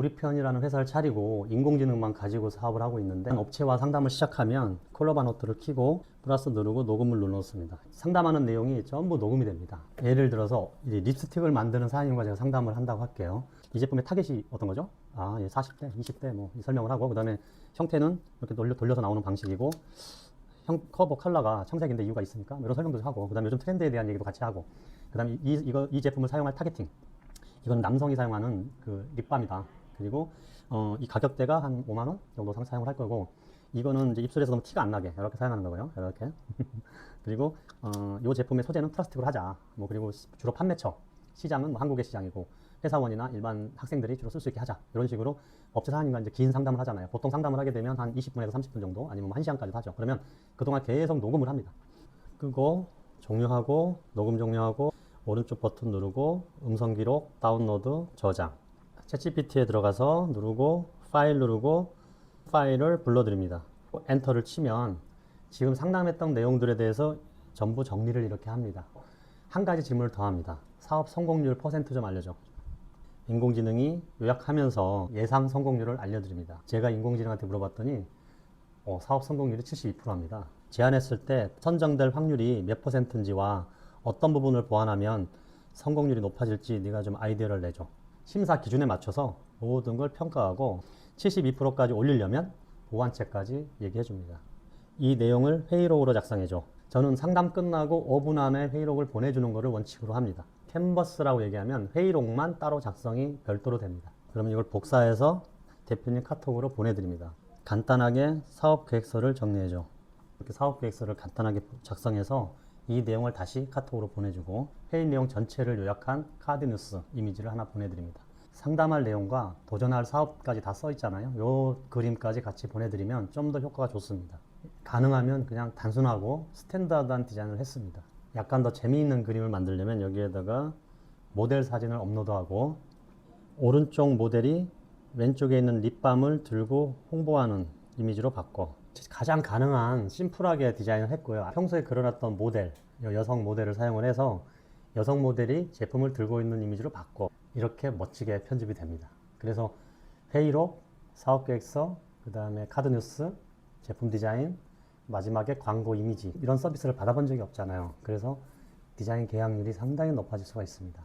우리 편이라는 회사를 차리고 인공지능만 가지고 사업을 하고 있는데 업체와 상담을 시작하면 콜라바 노트를 키고 플러스 누르고 녹음을 눌렀습니다. 상담하는 내용이 전부 녹음이 됩니다. 예를 들어서 이 립스틱을 만드는 사장님과 제가 상담을 한다고 할게요. 이 제품의 타겟이 어떤 거죠? 아, 예, 40대, 20대 뭐이 설명을 하고 그다음에 형태는 이렇게 돌려, 돌려서 나오는 방식이고 형, 커버 컬러가 청색인데 이유가 있으니까 뭐 이런 설명도 하고 그다음에 요즘 트렌드에 대한 얘기도 같이 하고 그다음에 이, 이거 이 제품을 사용할 타겟팅 이건 남성이 사용하는 그 립밤이다. 그리고 어, 이 가격대가 한 5만 원 정도 상 사용을 할 거고 이거는 이제 입술에서 너무 티가 안 나게 이렇게 사용하는 거고요. 이렇게 그리고 어, 이 제품의 소재는 플라스틱으로 하자. 뭐 그리고 시- 주로 판매처 시장은 뭐 한국의 시장이고 회사원이나 일반 학생들이 주로 쓸 수 있게 하자. 이런 식으로 업체 사장님과 이제 긴 상담을 하잖아요. 보통 상담을 하게 되면 한 20분에서 30분 정도 아니면 뭐 1시간까지도 하죠. 그러면 그동안 계속 녹음을 합니다. 끄고 종료하고 녹음 종료하고 오른쪽 버튼 누르고 음성 기록 다운로드 저장 챗GPT에 들어가서 누르고 파일 누르고 파일을 불러드립니다. 엔터를 치면 지금 상담했던 내용들에 대해서 전부 정리를 이렇게 합니다. 한 가지 질문을 더 합니다. 사업 성공률 퍼센트 좀 알려줘. 인공지능이 요약하면서 예상 성공률을 알려드립니다. 제가 인공지능한테 물어봤더니 어, 사업 성공률이 72%입니다. 제안했을 때 선정될 확률이 몇 퍼센트인지와 어떤 부분을 보완하면 성공률이 높아질지 네가 좀 아이디어를 내줘. 심사 기준에 맞춰서 모든 걸 평가하고 72%까지 올리려면 보완책까지 얘기해 줍니다. 이 내용을 회의록으로 작성해 줘. 저는 상담 끝나고 5분 안에 회의록을 보내주는 것을 원칙으로 합니다. 캔버스라고 얘기하면 회의록만 따로 작성이 별도로 됩니다. 그러면 이걸 복사해서 대표님 카톡으로 보내드립니다. 간단하게 사업 계획서를 정리해줘. 이렇게 사업 계획서를 간단하게 작성해서 이 내용을 다시 카톡으로 보내주고 회의 내용 전체를 요약한 카드 뉴스 이미지를 하나 보내드립니다. 상담할 내용과 도전할 사업까지 다 써 있잖아요. 요 그림까지 같이 보내드리면 좀 더 효과가 좋습니다. 가능하면 그냥 단순하고 스탠다드한 디자인을 했습니다. 약간 더 재미있는 그림을 만들려면 여기에다가 모델 사진을 업로드하고 오른쪽 모델이 왼쪽에 있는 립밤을 들고 홍보하는 이미지로 바꿔 가장 가능한 심플하게 디자인을 했고요. 평소에 그려놨던 모델 여- 여성 모델을 사용을 해서 여성 모델이 제품을 들고 있는 이미지로 바꿔 이렇게 멋지게 편집이 됩니다. 그래서 회의록, 사업계획서, 그 다음에 카드뉴스, 제품 디자인, 마지막에 광고 이미지 이런 서비스를 받아본 적이 없잖아요. 그래서 디자인 계약률이 상당히 높아질 수가 있습니다